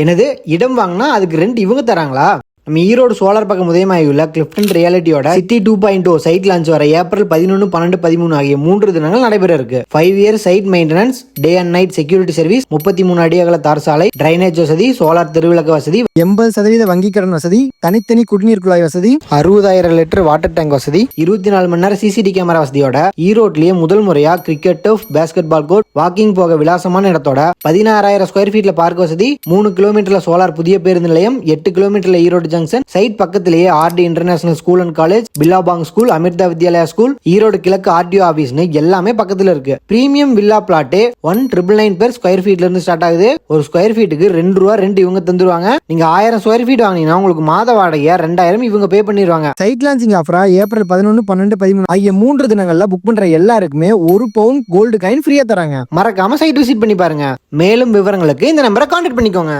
என்னது இடம் வாங்கினா அதுக்கு ரெண்ட் இவங்க தராங்களா? நம்ம ஈரோடு சோலார் பக்கம் உதயமாகியுள்ள Clifton ரியாலிட்டியோட city two point two site launch வர ஏப்ரல் பதினொன்று பன்னெண்டு பதிமூணு ஆகிய மூன்று தினங்கள் நடைபெற இருக்கு. Five year site maintenance day and night security service முப்பத்தி மூணு அடி அகல தார் சாலை டிரைனேஜ் வசதி சோலார் தெருவிளக்கு வசதி எண்பது சதவீத வங்கி கடன் வசதி தனித்தனி குடிநீர் குழாய் வசதி அறுபதாயிரம் லிட்டர் வாட்டர் டேங்க் வசதி இருபத்தி நாலு மணி நேரம் சிசிடி கேமரா வசதியோட ஈரோட்லயே முதல் முறையா cricket turf basketball court walking போக விலாசமான இடத்தோட பதினாறாயிரம் ஸ்கொயர் ஃபீட்ல பார்க் வசதி மூணு கிலோமீட்டர்ல சோலார் புதிய பேருந்து நிலையம் எட்டு கிலோமீட்டர்ல ஈரோடு ஜங்ஷன் சைட் பக்கத்திலேயே RD international school and college Billabong school Amrita Vidyalaya school Erode கிழக்கு ஆர்டிஓ ஆபீஸ்னு எல்லாமே பக்கத்துல இருக்கு. Premium villa பிளாட்டே one triple nine per square ஃபீட்ல இருந்து ஸ்டார்ட் ஆகுது. ஒரு ஸ்கொயர் ஃபீட்டுக்கு ரெண்டு ரூபா ரெண்டு இவங்க தந்துருவாங்க. நீங்க ஆயிரம் ஸ்கொயர் ஃபீட் வாங்கினீங்கன்னா உங்களுக்கு மாத வாடகையா ரெண்டாயிரம் இவங்க பே பண்ணிடுவாங்க சைட் லான்ச்சிங் ஆஃபரா ஏப்ரல் பதினொன்று பன்னெண்டு பதிமூணு ஆகிய மூன்று தினங்கள்ல புக் பண்ற எல்லாருக்குமே ஒரு பவுன் கோல்டு காயின் ஃப்ரீயா தராங்க. மறக்காம சைட் விசிட் பண்ணி பாருங்க. மேலும் விவரங்களுக்கு இந்த நம்பரை கான்டாக்ட் பண்ணிக்கோங்க.